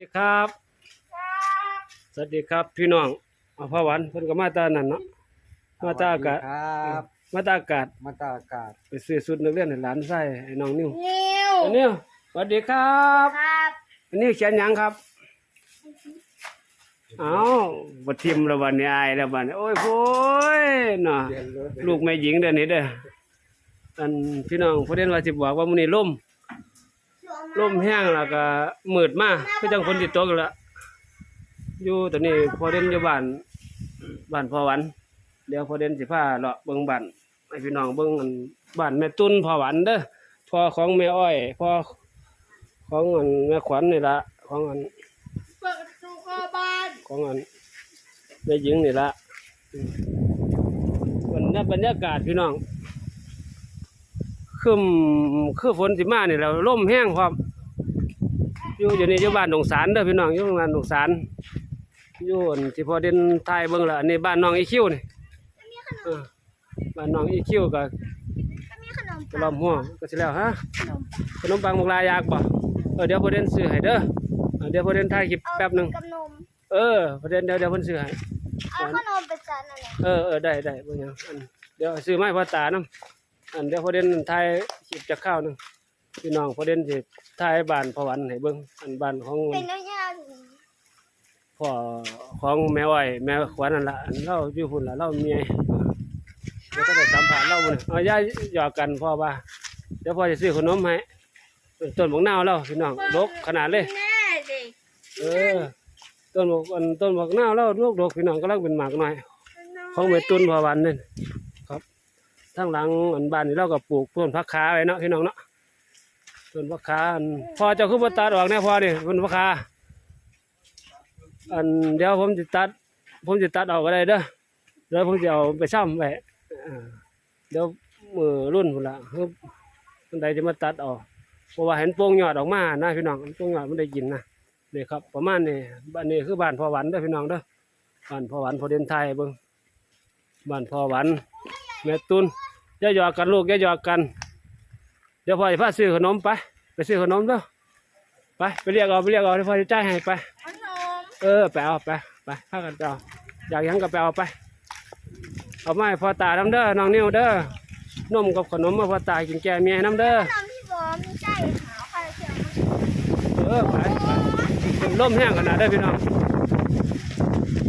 สวัสดีครับสวัสดีครับพี่น้องเอาพ่อหวันเพิ่นก็มาตานั่นเนาะมาตาอากาศครับมาตาอากาศมาตาอากาศไปซื้อสุดนักเรียนให้หลานใส่ให้น้องนิ้วนิวอันนี้สวัสดีครับครับอันนี้เขียนหยังครับเอ้าบ่ทิมแล้วบัดนี้อายแล้วบัดนี้โอ้ยโพยเนาะเรียนรถลูกแม่หญิงเด้อนี่เด้ออันพี่น้องประเด็นว่าสิบอกว่ามื้อนี้ลม ลมแห้งแล้วก็มืดมาคือจังฝนสิตกแล้วล่ะอยู่ตอนนี้พอเด่นอยู่บ้านบ้านพ่อหวัน เดี๋ยวพอเด่นสิพาเลาะเบิ่งบ้านให้พี่น้องเบิ่งอันบ้านแม่ตุ้นพ่อหวันเด้อพ่อของแม่อ้อยพ่อของอันแม่ขวัญนี่ล่ะของอันเปิดประตูเข้าบ้านของอันแม่หญิงนี่ละอืมบรรยาบรรยากาศพี่น้อง คือคือฝนสิมานี่แหล้วลมแห้งพร้อมอยู่อยู่นี่อยู่บ้านหนองสารเด้อพี่น้องอยู่บ้านหนองสารอยู่อันที่พอเด่นทายเบิ่งและอันนี้บ้านน้องอีคิวนี่เออบ้านน้องอีคิวก็ก็มีขนมกระลอมหัวก็สิแล้วฮะขนมขนมปังบักลายากบ่เออเดี๋ยวพอเด่นซื้อให้เด้อเออเดี๋ยวพอเด่นถ่ายคลิปเอาแป๊บหนึงกับนมเออพอเด่นเดี๋ยวเดี๋ยวเพิ่นซื้อให้เอาขนมไปจานนั่นแหละเออเออได้ได้บ่หยังอันเดี๋ยวซื้อไม้พ่อตานํ อันเดี๋ยวพอเด่นถ่ายคลิปจากข้าวหนึงพี่น้องพอเด่นสิถ่ายบ้านพ่อหวันให้เบิ่งอันบ้านของเป็นน้ำยาถึงพ่อของแม่อ้อยแม่ขวัญนั่นล่ะอันเราอยู่พุ่นล่ะเราเมียเดี๋ยวก็ได้สัมภาษณ์เราพุ่นเอาย่าหยอกกันพ่อว่าเดี๋ยวพ่อจะซื้อขนมให้ต้นบักนาวเราพี่น้องดกขนาดเลยแน่เด็กเออต้นบักอันต้นบักนาวเราลูกดกพี่น้องกำลังเป็นหมากหน่อยของเมตุนพอวันนี่ครับ ทั้งหลังอันบ้านนี่เราก็ปลูกต้นพักขาไว้เนาะพี่น้องเนาะต้นพักขาอันพอเจ้าคือบ่ตัดออกแน่พอนี่ต้นพักขาอันเดี๋ยวผมจะตัด ผมจะตัดออกก็ได้เด้อเดี๋ยวผมจะเอาไปซ่อมไว้เดี๋ยวมือรุ่นพุ่นละคือคนใดจะมาตัดออกเพราะว่าเห็นโป่งยอดออกมานะพี่น้องโป่งยอดมันได้ยินนะนี่ครับ ประมาณนี้บ้านนี้คือบ้านพ่อหวันเด้อพี่น้องเด้อบ้านพ่อหวันพอเดินไทยเบิ่งบ้านพ่อหวัน แม่ตุนอย่าหยอกกันลูกอย่าหยอกกัน เดี๋ยวพ่อจะพาซื้อขนมไป ไปซื้อขนมเด้อไปไปเรียกเอาไปเรียกเอาเดี๋ยวพ่อจะจ่ายให้ไปขนมเออไปเอาไปไปพากันไปเอาอยากหยังก็ไปเอาไป เอาไมาให้พ่อตาน้ำเด้อน้องนิ้วเด้อนมกับขนมมาพ่อตากินแก่เมียน้ำเด้อขนมที่บอกมีไส้ขาวใครเชียวเออไปไปลมแห้งขนาดได้อพี่น้อง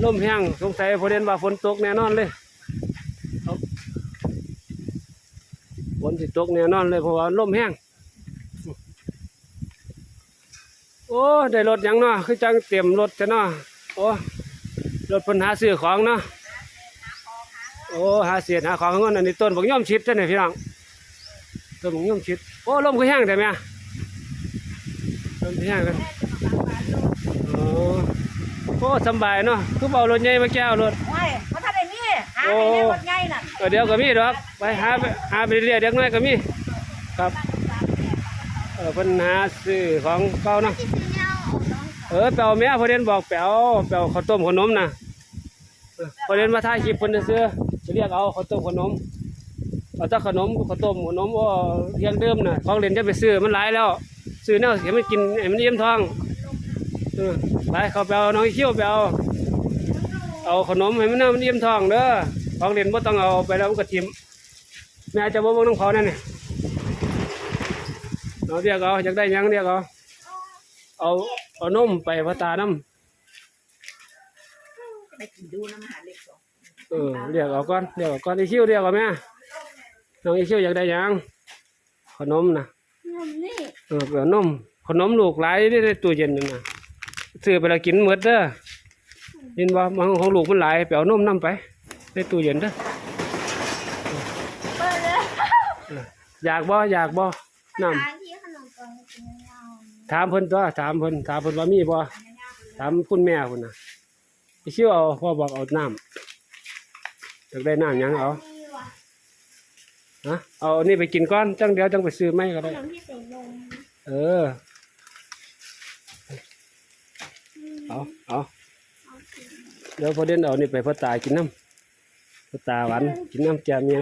ลมแห้งสงสัยพอเด่นว่าฝนตกแน่นอนเลยเอา ฝนสิตกแน่นอนเลยเพราะว่าลมแห้ง โอ้ได้รถยังเนาะคือจังเตรียมรถจะเนาะโอ้รถเพิ่นหาซื้อของเนาะโอ้หาเสียหาของเงินอันนี้ต้นบักย่อมชิดเท่านี่พี่น้องต้นบักย่อมชิดโอ้ลมก็แห้งแต่แม่ลมแห้งกันโอ้โอ้สบายเนาะคือเบารถใหญ่มาแก้วรถ ไม่เพราะถ้า ได้ก็เดี๋ยวก็มีดอกไปหาไปหาไปเรื่อยเด็กน้อยก็มีครับเออเพิ่นหาซื้อของเก่านะเออเออแปลวแม่พอเด่นบอกแปลวแปลวข้าวต้มขนมนะพอเด่นมาถ่ายคลิปเพิ่นซื้อจะเรียกเอาข้าวต้มขนมเอาแต่ขนมข้าวต้มขนมว่าเรียงเดิมน่ะของเล่นจะไปซื้อมันหลายแล้ว ซื้อแนวเห็นมันกินให้มันเยี่ยมท้องไปเขาไปเอาน้องอีเขี้ยวไปเอา เอาขนมให้มันน่ามันเยี่ยมท้องเด้อของเล่นบ่ต้องเอาไปแล้วมันก็ทิ่มแม่จะบ่เบิ่งน้องเขานั่นนี่เอาเรียกเอาอยากได้หยังเรียกเอาเอาเอานมไปพระตาน้ไปกินดูน้ำหาเล็กสองำเออเรียกเอาก่อนเรียกเอาก่อนอีคิวเรียกเอาแม่น้องอีคิวอยากได้หยังขนมนะนมนี่เออเปเอานมขนมลูกหลายนี่ในตู้เย็นนึงนะซื้อไปแล้วกินหมดเด้อ ยินว่ามันของลูกมันหลายไปเอานมน้ำไปในตู้เย็นเด้อเปิดเลยอยากบ่อยากบ่น้ำร้านที่ขนมปังกินยาวถามเพิ่นตัวถามเพิ่นถามเพิ่นว่ามีบ่ถามคุณแม่พุ่นน่ะอีคิวเอาพ่อบอกเอาน้ำอยากได้น้ำหยังเอาดีว่ะฮะเอาอันนี้ไปกินก่อนจังเดี๋ยวจังไปซื้อไม่ก็ขได้นมที่ใส่นมเออ เอาเอาเอาสิ เดี๋ยวพอเด่นเอานี่ไปพ่อตากินน้ำพ่อตาหวานกินน้ำแจมเนี่ย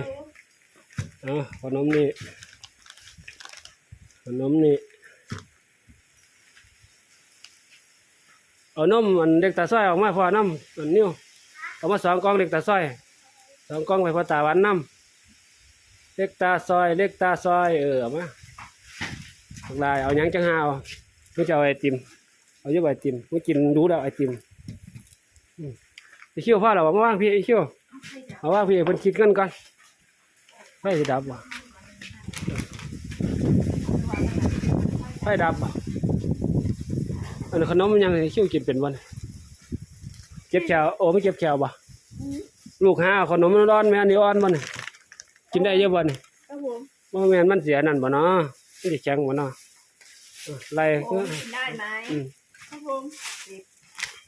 เอาขนมนี่ขนมนี่เอานมอันเด็กตาซ้อยออกมาพอน้ำอันนิ้วเอามาสองกล่องเด็กตาซ้อยสองกล่องไปพ่อตาหวานน้ำเล็กตาซอย เล็กตาซอยเออเอามาลายเอาหยังจังหาเอาเพื่อจะเอาไอติมเอาเยอะไอติมเมื่อกินรู้แล้วไอติม ไอเขี้ยวพ่อเราบอกมาว่างพี่ไอเขี้ยวเอาว่างพี่ไอ้เพิ่นคิดกันก่อนไฟสิดับบ่ไฟดับบ่อันนนขนมมันยังไอเขี้ยวกินเป็นวันเก็บแขวโอ้ไม่เก็บแขวบ่อืมลูกหาเอาขนมร้อนแม่อันนี้อ่อนบ่นี่กินได้เยอะบ่นี่ครับผมบ่แม่นมันเสียนั่นบ่เนาะมันสิแข็งบ่เนาะเออไล่โอ้คือได้ไหมอืมครับผม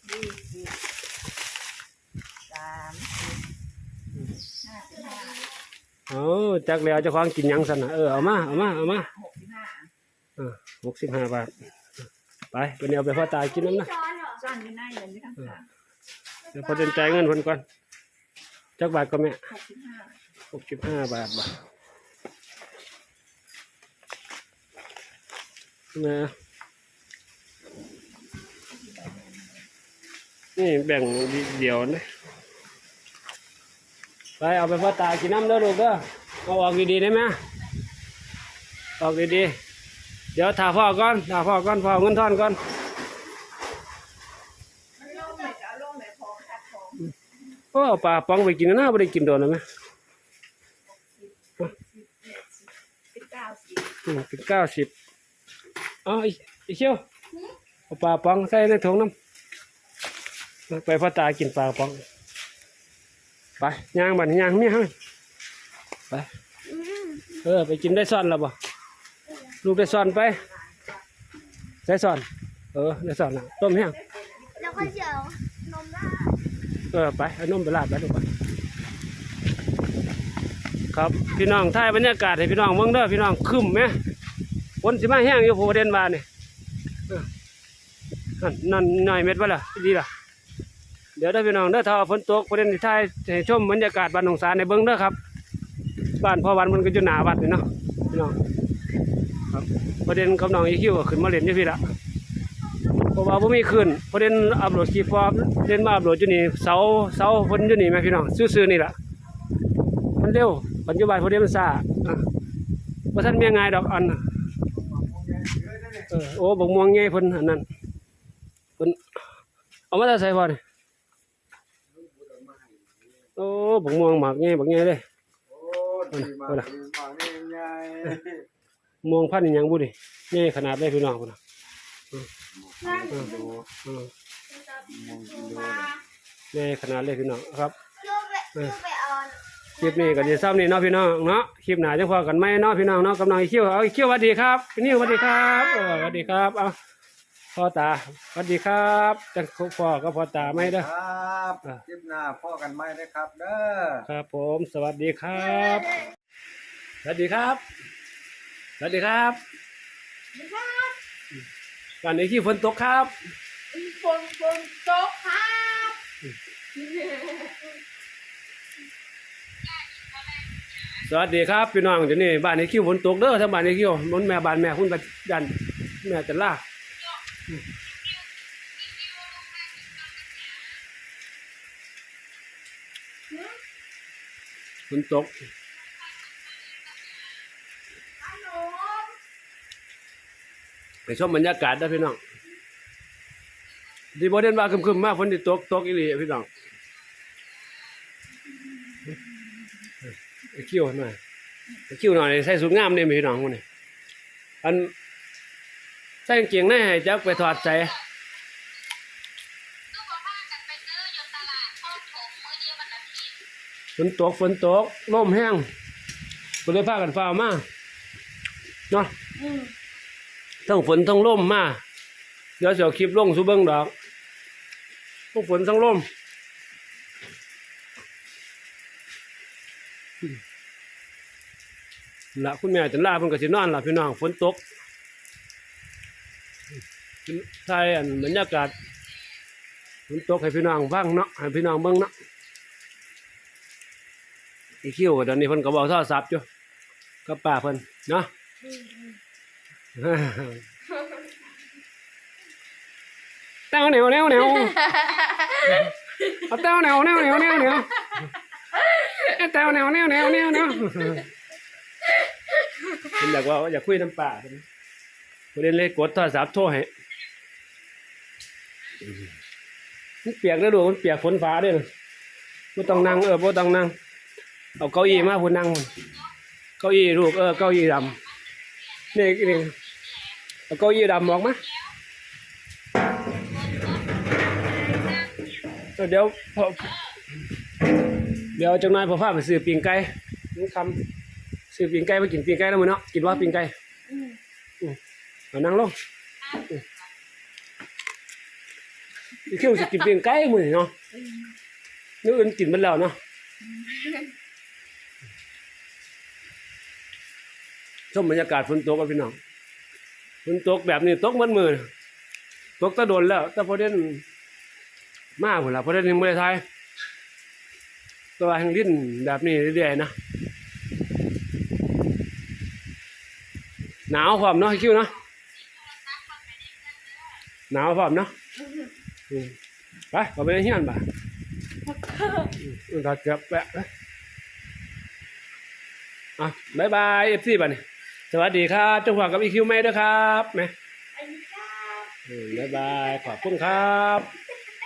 ยี่สิบสามสิบห้าสิบห้า เอาจักแล้วเจ้าของกินหยังซั่นน่ะเออเอามาเอามาเอามาหกสิบห้าเออ65บาท ไปเป็นเอาไปพ่อตากินน้ำนะช้อนเหรอซ่อนอยู่ในเลยไม่ต้องการเดี๋ยวพอเดินจ่ายเงินเพิ่นก่อนจักบาทก็แม่หกสิบห้า65บาทบ่นะนี่แบ่งเดียวนะ ไปเอาไปพ่อตากินน้ำเด้อลูกเด้อเอาออกดีๆได้ไหมออกดีๆ เดี๋ยวถ่าพ่อก่อนถ่าพ่อก่อนพ่อเอาเงินทอนก่อนมันโอ้ปลาปองไปกินนะไม่ได้กินโดนแล้วไหมเก้าสิบอืมเป็นเก้าสิบเอาอีอีเชียวเอปลาปองใส่ในถุงน้ำไปพ่อตากินปลาปอง ไปย่างบันย่างเมียให้ไปเออไปกินได้ซ่อนแล้วบ่ลูกได้ซ่อนไปใส่ซ่อน เออได้ซ่อนนะต้มแห้งแล้วก็เจียวนมราดเออไปเอานมไปลาดไปลูกไปครับพี่น้องถ่ายบรรยากาศให้พี่น้องเมืองเด้อพี่น้องคึมไหมฝนสิมาแห้งอยู่ผู้ประเด็นบานนี่เนั่นนั่นหน่อยเม็ดวะล่ะดีล่ะ เดี๋ยวได้พี่น้องเด้อถ้าฝนตกประเด็นที่ถ่ายให้ชมบรรยากาศบ้านหนองสารในเบิ้งเด้อครับ บ้านพ่อวันมันก็อยู่หนาวัดนี่เนาะพี่น้องครับประเด็นกับน้องอีคิวก็ขึ้นมาเล่นอยู่พี่ละเพราะว่าบ่มีขึ้นเพระเด่นอัพโหลดคลิปพอเด่นมาอัพโหลดอยู่นี่เสาเสาเพิ่นอยู่นี่แม่พี่น้องซื่อๆนี่ละมันเร็วปัจจุบันเพระเด่นมันซ่าอะบ่ทันมีง่ายดอกอันโอ้บักม่วงใหญ่เพิ่นอันนั้นเพิ่นเอามาใส่พอนี่ โอ้บักม่วงหมากใหญ่บักใหญ่เลยโอ้ดีมากดีมากนี่ไงม่วงพันธุ์อิหยังบุดิใหญ่ขนาดเลยพี่น้องพุ่นน่ะนั่งอืมดูอืมมาใหญ่ขนาดเลยพี่น้องครับ ลูกไปลูกไปเอาคลิปนี้ก็ดีซ้ำนี่เนาะพี่น้องเนาะคลิปหน้าจะพอกันไหมเนาะพี่น้องเนาะกำลังอีเขี้ยวเอาอีเขี้ยวสวัสดีครับพี่นี่สวัสดีครับเออสวัสดีครับเอาพ่อตาสวัสดีครับจังพ่อก็พ่อตาไม่เด้อ ครับ อะ คลิปหน้าพ่อกันไหมนะครับ เด้อ ครับผมสวัสดีครับ สวัสดีครับ สวัสดีครับวันนี้ที่ฝนตกครับ ฝนฝนตกครับสวัสดีครับพี่น้องเดี๋ยวนี้บ้านนี้คิวฝนตกเด้อทั้งบ้านนี้คิวมันแม่บ้านแม่คุณประยันแม่จันล่า ฝนตกไปชมบรรยากาศได้พี่น้องดีโบเดนว่าคึมๆมากฝนติตกตกอีหลีพี่น้องไอ้คิวหน่อยไอ้คิวหน่อยใส่สูทงามเนี่ยพี่น้องคนนี้อันใส่กางเกงในให้จักไปถอดใส่ นตกฝนตกลมแห้งก็เลยพากันฟ้าวมาเนาะอืมทั้งฝนทั้งลมมาเดี๋ยวเสียวคลิปลงสู่เบิ้งดอกทั้งฝนทั้งลมละคุณแม่จันลาเพิ่นก็สินอนล่ะพี่น้องฝนตกใช่อันบรรยากาศฝนตกให้พี่น้องฟังเนาะให้พี่น้องเบิ่งเนาะ อีคิวตอนนี้เพ่นก็บอกโทรซับจู้ก็ป่าเพ่นเนาะเต้าเหนียวเหนียวเหนียวเอาเต้าเหนียวเหนียวเหนียวเหนียวเหนียวเต้าเหนียวเหนียวเหนียวเหนียวเหนียวผมอยากว่าอยากคุยน้ำป่าผมเรียนเลขกดโทรซับโทษให้มันเปียกแล้วดูมันเปียกฝนฟ้าด้วยนะไต้องนั่งเออโบต้องนั่ง เอาเก้าอี้มาพูนนั่งเก้าอี้ลูกเออเก้าอี้ดำนี่นี่เอาเก้าอี้ดำออกมาเดี๋ยวพอเดี๋ยวจังนายพอพาไปซื้อปิงไก่นี่คำซื้อปิงไก่มากินปิงไก่แล้วมื้อเนาะกินว่าปิงไก่อืมเอานั่งลงอืมอีคิวสิกินปิงไก่มือเนาะนึกอื่นกินมันแล้วเนาะ ชมบรรยากาศฝนตกกับพี่น้องฝนตกแบบนี้ตกมันมือตกตะโดนแล้ว แต่พอเด่นมาพุ่นละเพราะได้หนึ่งไม่ได้ทายตัวแห่งดิ้นแบบนี้เรื่อยๆนะหนาวพร้อมเนาะคิวเนาะหนาวพร้อมเนาะอืมไปเอาไปในเฮียนบ่ะอืมก็เกือบแปะนะอะบายบายเอฟซีบ่ะนี่ สวัสดีครับจังหวะกับอีคิวไม่ด้วยครับแม่อันนี้ครับอืมบายบาย ขอบคุณครับบ